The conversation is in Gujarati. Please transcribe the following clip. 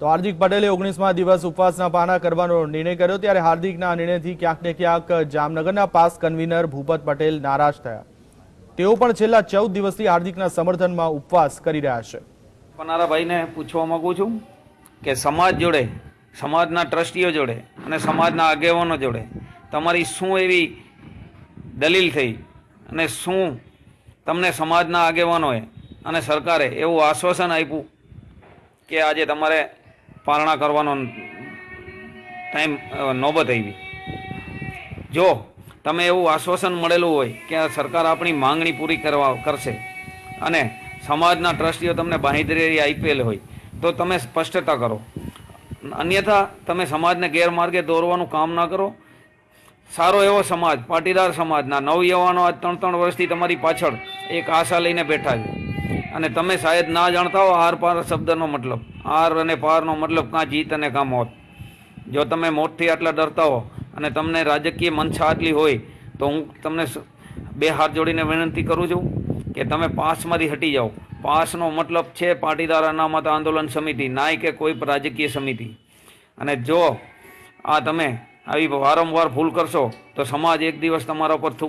તો હાર્દિક પટેલે ઓગણીસમા દિવસ ઉપવાસના પાના કરવાનો નિર્ણય કર્યો ત્યારે હાર્દિકના નિર્ણયથી ક્યાંક ને ક્યાંક જામનગરના પાસ કન્વીનર ભૂપત પટેલ નારાજ થયા. તેઓ પણ છેલ્લા ચૌદ દિવસથી હાર્દિકના સમર્થનમાં ઉપવાસ કરી રહ્યા છે. પનારાભાઈને પૂછવા માંગુ છું કે સમાજ જોડે, સમાજના ટ્રસ્ટીઓ જોડે અને સમાજના આગેવાનો જોડે તમારી શું એવી દલીલ થઈ અને શું તમને સમાજના આગેવાનોએ અને સરકારે એવું આશ્વાસન આપ્યું કે આજે તમારે પારણા કરવાનો ટાઈમ નોબત આવી. જો તમે એવું આશ્વાસન મળેલું હોય કે આ સરકાર આપણી માંગણી પૂરી કરવા, કરશે અને સમાજના ટ્રસ્ટીઓ તમને બાંહેધરી આપેલ હોય, તો તમે સ્પષ્ટતા કરો. અન્યથા તમે સમાજને ગેરમાર્ગે દોરવાનું કામ ના કરો. સારો એવો સમાજ, પાટીદાર સમાજના નવયુવાનો આજ ત્રણ ત્રણ વર્ષથી તમારી પાછળ એક આશા લઈને બેઠા છે. અને તમે શાયદ ના જાણતા હો આર પાર શબ્દનો મતલબ. આર અને પારનો મતલબ કાં જીત અને કાં મોત. જો તમે મોતથી આટલા ડરતા હો અને તમને રાજકીય મનસા આટલી હોય, તો હું તમને બે હાથ જોડીને વિનંતી કરું છું કે તમે પાસમાંથી હટી જાઓ. પાસનો મતલબ છે પાટીદાર અનામત આંદોલન સમિતિ, નાય કે કોઈ રાજકીય સમિતિ. અને જો આ તમે આવી વારંવાર ભૂલ કરશો, તો સમાજ એક દિવસ તમારા પર થૂક